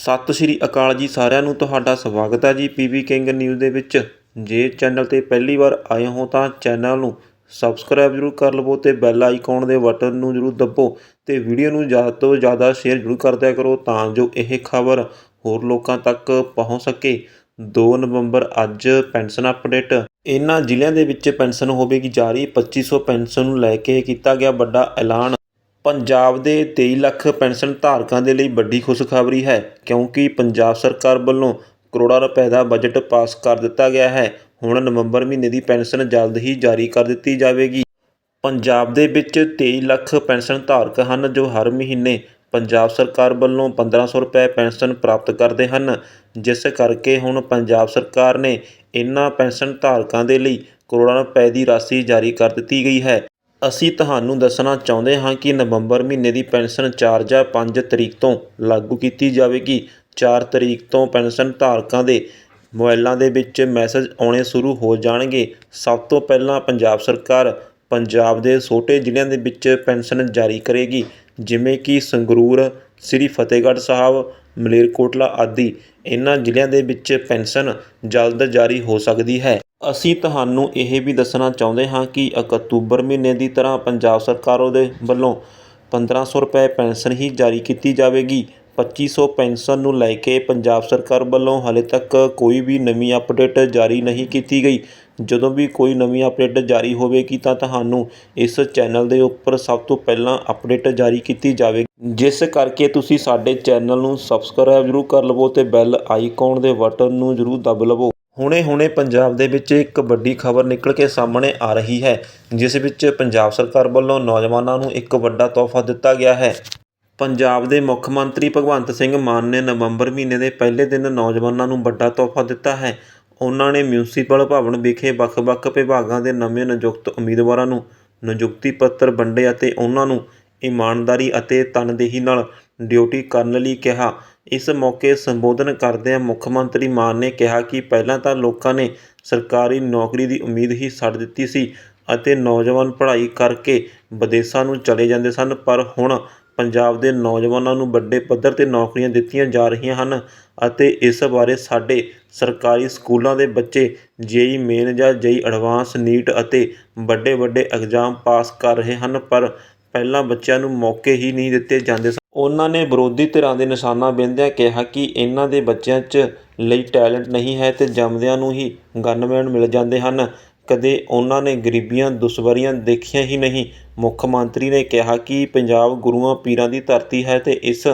ਸਤਿ ਸ਼੍ਰੀ ਅਕਾਲ ਜੀ ਸਾਰਿਆਂ ਨੂੰ, ਤੁਹਾਡਾ ਸਵਾਗਤ ਹੈ ਜੀ ਪੀਬੀ ਕਿੰਗ ਨਿਊਜ਼ ਦੇ ਵਿੱਚ। ਜੇ ਚੈਨਲ ਤੇ ਪਹਿਲੀ ਵਾਰ ਆਏ ਹੋ ਤਾਂ ਚੈਨਲ ਨੂੰ ਸਬਸਕ੍ਰਾਈਬ ਜ਼ਰੂਰ ਕਰ ਲਵੋ ਤੇ ਬੈਲ ਆਈਕਨ ਦੇ ਬਟਨ ਨੂੰ ਜ਼ਰੂਰ ਦੱਬੋ ਤੇ ਵੀਡੀਓ ਨੂੰ ਜ਼ਿਆਦਾ ਤੋਂ ਜ਼ਿਆਦਾ ਸ਼ੇਅਰ ਜ਼ਰੂਰ ਕਰਦਿਆ ਕਰੋ ਤਾਂ ਜੋ ਇਹ ਖਬਰ ਹੋਰ ਲੋਕਾਂ ਤੱਕ ਪਹੁੰਚ ਸਕੇ। 2 ਨਵੰਬਰ ਅੱਜ ਪੈਨਸ਼ਨ ਅਪਡੇਟ। ਇਹਨਾਂ ਜ਼ਿਲ੍ਹਿਆਂ ਦੇ ਵਿੱਚ ਪੈਨਸ਼ਨ ਹੋਵੇਗੀ। ਜਾਰੀ 2500 ਪੈਨਸ਼ਨ ਨੂੰ ਲੈ ਕੇ ਕੀਤਾ ਗਿਆ ਵੱਡਾ ਐਲਾਨ। ਪੰਜਾਬ ਦੇ ਤੇਈ ਲੱਖ ਪੈਨਸ਼ਨ ਧਾਰਕਾਂ ਦੇ ਲਈ ਵੱਡੀ ਖੁਸ਼ਖਬਰੀ ਹੈ, ਕਿਉਂਕਿ ਪੰਜਾਬ ਸਰਕਾਰ ਵੱਲੋਂ ਕਰੋੜਾਂ ਰੁਪਏ ਦਾ ਬਜਟ ਪਾਸ ਕਰ ਦਿੱਤਾ ਗਿਆ ਹੈ। ਹੁਣ ਨਵੰਬਰ ਮਹੀਨੇ ਦੀ ਪੈਨਸ਼ਨ ਜਲਦ ਹੀ ਜਾਰੀ ਕਰ ਦਿੱਤੀ ਜਾਵੇਗੀ। ਪੰਜਾਬ ਦੇ ਵਿੱਚ 23 ਲੱਖ ਪੈਨਸ਼ਨ ਧਾਰਕ ਹਨ ਜੋ ਹਰ ਮਹੀਨੇ ਪੰਜਾਬ ਸਰਕਾਰ ਵੱਲੋਂ 1500 ਰੁਪਏ ਪੈਨਸ਼ਨ ਪ੍ਰਾਪਤ ਕਰਦੇ ਹਨ। ਜਿਸ ਕਰਕੇ ਹੁਣ ਪੰਜਾਬ ਸਰਕਾਰ ਨੇ ਇਨ੍ਹਾਂ ਪੈਨਸ਼ਨ ਧਾਰਕਾਂ ਦੇ ਲਈ ਕਰੋੜਾਂ ਰੁਪਏ ਦੀ ਰਾਸ਼ੀ ਜਾਰੀ ਕਰ ਦਿੱਤੀ ਗਈ ਹੈ। ਅਸੀਂ ਤੁਹਾਨੂੰ ਦੱਸਣਾ ਚਾਹੁੰਦੇ ਹਾਂ ਕਿ ਨਵੰਬਰ ਮਹੀਨੇ ਦੀ ਪੈਨਸ਼ਨ 4 ਜਾਂ 5 ਤਰੀਕ ਤੋਂ ਲਾਗੂ ਕੀਤੀ ਜਾਵੇਗੀ। 4 ਤਰੀਕ ਤੋਂ ਪੈਨਸ਼ਨ ਧਾਰਕਾਂ ਦੇ ਮੋਬਾਈਲਾਂ ਦੇ ਵਿੱਚ ਮੈਸੇਜ ਆਉਣੇ ਸ਼ੁਰੂ ਹੋ ਜਾਣਗੇ। ਸਭ ਤੋਂ ਪਹਿਲਾਂ ਪੰਜਾਬ ਸਰਕਾਰ ਪੰਜਾਬ ਦੇ ਛੋਟੇ ਜ਼ਿਲ੍ਹਿਆਂ ਦੇ ਵਿੱਚ ਪੈਨਸ਼ਨ ਜਾਰੀ ਕਰੇਗੀ, ਜਿਵੇਂ ਕਿ ਸੰਗਰੂਰ, ਸ੍ਰੀ ਫਤਿਹਗੜ੍ਹ ਸਾਹਿਬ, ਮਲੇਰਕੋਟਲਾ ਆਦਿ। ਇਹਨਾਂ ਜ਼ਿਲ੍ਹਿਆਂ ਦੇ ਵਿੱਚ ਪੈਨਸ਼ਨ ਜਲਦ ਜਾਰੀ ਹੋ ਸਕਦੀ ਹੈ। ਅਸੀਂ ਤੁਹਾਨੂੰ ਇਹ ਵੀ ਦੱਸਣਾ ਚਾਹੁੰਦੇ ਹਾਂ ਕਿ ਅਕਤੂਬਰ ਮਹੀਨੇ ਦੀ ਤਰ੍ਹਾਂ ਪੰਜਾਬ ਸਰਕਾਰ ਉਹਦੇ ਵੱਲੋਂ 1500 ਰੁਪਏ ਪੈਨਸ਼ਨ ਹੀ ਜਾਰੀ ਕੀਤੀ ਜਾਵੇਗੀ। ਪੱਚੀ ਸੌ ਪੈਨਸ਼ਨ ਨੂੰ ਲੈ ਕੇ ਪੰਜਾਬ ਸਰਕਾਰ ਵੱਲੋਂ ਹਾਲੇ ਤੱਕ ਕੋਈ ਵੀ ਨਵੀਂ ਅਪਡੇਟ ਜਾਰੀ ਨਹੀਂ ਕੀਤੀ ਗਈ। ਜਦੋਂ ਵੀ ਕੋਈ ਨਵੀਂ ਅਪਡੇਟ ਜਾਰੀ ਹੋਵੇਗੀ ਤਾਂ ਤੁਹਾਨੂੰ ਇਸ ਚੈਨਲ ਦੇ ਉੱਪਰ ਸਭ ਤੋਂ ਪਹਿਲਾਂ ਅਪਡੇਟ ਜਾਰੀ ਕੀਤੀ ਜਾਵੇਗੀ। ਜਿਸ ਕਰਕੇ ਤੁਸੀਂ ਸਾਡੇ ਚੈਨਲ ਨੂੰ ਸਬਸਕ੍ਰਾਈਬ ਜ਼ਰੂਰ ਕਰ ਲਵੋ ਤੇ ਬੈਲ ਆਈਕਨ ਦੇ ਬਟਨ ਨੂੰ ਜ਼ਰੂਰ ਦੱਬ ਲਵੋ। ਹੁਣੇ-ਹੁਣੇ ਪੰਜਾਬ ਦੇ ਵਿੱਚ ਇੱਕ ਵੱਡੀ ਖਬਰ ਨਿਕਲ ਕੇ ਸਾਹਮਣੇ ਆ ਰਹੀ ਹੈ, ਜਿਸ ਵਿੱਚ ਪੰਜਾਬ ਸਰਕਾਰ ਵੱਲੋਂ ਨੌਜਵਾਨਾਂ ਨੂੰ ਇੱਕ ਵੱਡਾ ਤੋਹਫਾ ਦਿੱਤਾ ਗਿਆ ਹੈ। ਪੰਜਾਬ ਦੇ ਮੁੱਖ ਮੰਤਰੀ ਭਗਵੰਤ ਸਿੰਘ ਮਾਨ ਨੇ ਨਵੰਬਰ ਮਹੀਨੇ ਦੇ ਪਹਿਲੇ ਦਿਨ ਨੌਜਵਾਨਾਂ ਨੂੰ ਵੱਡਾ ਤੋਹਫਾ ਦਿੱਤਾ ਹੈ। ਉਹਨਾਂ ਨੇ ਮਿਊਂਸੀਪਲ ਭਵਨ ਵਿਖੇ ਵੱਖ-ਵੱਖ ਵਿਭਾਗਾਂ ਦੇ ਨਵੇਂ ਨਿਯੁਕਤ ਉਮੀਦਵਾਰਾਂ ਨੂੰ ਨਿਯੁਕਤੀ ਪੱਤਰ ਵੰਡੇ ਅਤੇ ਉਹਨਾਂ ਨੂੰ ਇਮਾਨਦਾਰੀ ਅਤੇ ਤਨਦੇਹੀ ਨਾਲ ਡਿਊਟੀ ਕਰਨ ਲਈ ਕਿਹਾ। ਇਸ ਮੌਕੇ ਸੰਬੋਧਨ ਕਰਦਿਆਂ ਮੁੱਖ ਮੰਤਰੀ ਮਾਨ ਨੇ ਕਿਹਾ ਕਿ ਪਹਿਲਾਂ ਤਾਂ ਲੋਕਾਂ ਨੇ ਸਰਕਾਰੀ ਨੌਕਰੀ ਦੀ ਉਮੀਦ ਹੀ ਛੱਡ ਦਿੱਤੀ ਸੀ ਅਤੇ ਨੌਜਵਾਨ ਪੜ੍ਹਾਈ ਕਰਕੇ ਵਿਦੇਸ਼ਾਂ ਨੂੰ ਚਲੇ ਜਾਂਦੇ ਸਨ, ਪਰ ਹੁਣ ਪੰਜਾਬ ਦੇ ਨੌਜਵਾਨਾਂ ਨੂੰ ਵੱਡੇ ਪੱਧਰ ਤੇ ਨੌਕਰੀਆਂ ਦਿੱਤੀਆਂ ਜਾ ਰਹੀਆਂ ਹਨ ਅਤੇ ਇਸ ਬਾਰੇ ਸਾਡੇ ਸਰਕਾਰੀ ਸਕੂਲਾਂ ਦੇ ਬੱਚੇ ਜੇਈ ਮੇਨ ਜਾਂ ਜੇਈ ਐਡਵਾਂਸ, ਨੀਟ ਅਤੇ ਵੱਡੇ ਵੱਡੇ ਐਗਜ਼ਾਮ ਪਾਸ ਕਰ ਰਹੇ ਹਨ, ਪਰ ਪਹਿਲਾਂ ਬੱਚਿਆਂ ਨੂੰ ਮੌਕੇ ਹੀ ਨਹੀਂ ਦਿੱਤੇ ਜਾਂਦੇ ਸਨ। ਉਹਨਾਂ ਨੇ ਵਿਰੋਧੀ ਧਿਰਾਂ ਦੇ ਨਿਸ਼ਾਨਾ ਬਹਿੰਦਿਆਂ ਕਿਹਾ ਕਿ ਇਹਨਾਂ ਦੇ ਬੱਚਿਆਂ 'ਚ ਲਈ ਟੈਲੈਂਟ ਨਹੀਂ ਹੈ ਤੇ ਜੰਮਦਿਆਂ ਨੂੰ ਹੀ ਗਨਮੈਨ ਮਿਲ ਜਾਂਦੇ ਹਨ। ਕਦੇ ਉਹਨਾਂ ਨੇ ਗਰੀਬੀਆਂ, ਦੁਸ਼ਵਾਰੀਆਂ ਦੇਖੀਆਂ ਹੀ ਨਹੀਂ। ਮੁੱਖ ਮੰਤਰੀ ਨੇ ਕਿਹਾ ਕਿ ਪੰਜਾਬ ਗੁਰੂਆਂ ਪੀਰਾਂ ਦੀ ਧਰਤੀ ਹੈ ਤੇ ਇਸ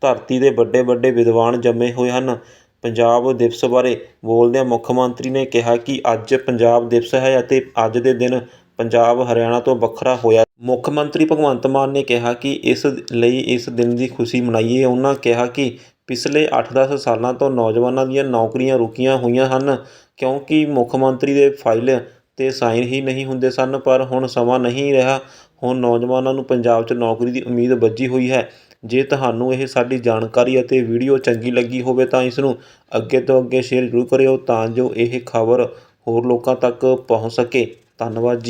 ਧਰਤੀ ਦੇ ਵੱਡੇ ਵੱਡੇ ਵਿਦਵਾਨ ਜੰਮੇ ਹੋਏ ਹਨ। ਪੰਜਾਬ ਦਿਵਸ ਬਾਰੇ ਬੋਲਦਿਆਂ ਮੁੱਖ ਮੰਤਰੀ ਨੇ ਕਿਹਾ ਕਿ ਅੱਜ ਪੰਜਾਬ ਦਿਵਸ ਹੈ ਅਤੇ ਅੱਜ ਦੇ ਦਿਨ ਪੰਜਾਬ, ਹਰਿਆਣਾ ਤੋਂ ਵੱਖਰਾ ਹੋਇਆ। ਮੁੱਖ ਮੰਤਰੀ ਭਗਵੰਤ ਮਾਨ ਨੇ ਕਿਹਾ ਕਿ ਇਸ ਲਈ ਇਸ ਦਿਨ ਦੀ ਖੁਸ਼ੀ ਮਨਾਈਏ। ਉਹਨਾਂ ਕਿਹਾ ਕਿ ਪਿਛਲੇ 8-10 ਸਾਲਾਂ ਤੋਂ ਨੌਜਵਾਨਾਂ ਦੀਆਂ ਨੌਕਰੀਆਂ ਰੁਕੀਆਂ ਹੋਈਆਂ ਹਨ, ਕਿਉਂਕਿ ਮੁੱਖ ਮੰਤਰੀ ਦੇ ਫਾਈਲ ਤੇ ਸਾਈਨ ਹੀ ਨਹੀਂ ਹੁੰਦੇ ਸਨ, ਪਰ ਹੁਣ ਸਮਾਂ ਨਹੀਂ ਰਿਹਾ। ਹੁਣ ਨੌਜਵਾਨਾਂ ਨੂੰ ਪੰਜਾਬ 'ਚ ਨੌਕਰੀ ਦੀ ਉਮੀਦ ਬੱਝੀ ਹੋਈ ਹੈ। ਜੇ ਤੁਹਾਨੂੰ ਇਹ ਸਾਡੀ ਜਾਣਕਾਰੀ ਅਤੇ ਵੀਡੀਓ ਚੰਗੀ ਲੱਗੀ ਹੋਵੇ ਤਾਂ ਇਸ ਨੂੰ ਅੱਗੇ ਤੋਂ ਅੱਗੇ ਸ਼ੇਅਰ ਜ਼ਰੂਰ ਕਰਿਓ ਤਾਂ ਜੋ ਇਹ ਖਬਰ ਹੋਰ ਲੋਕਾਂ ਤੱਕ ਪਹੁੰਚ ਸਕੇ। ਧੰਨਵਾਦ ਜੀ।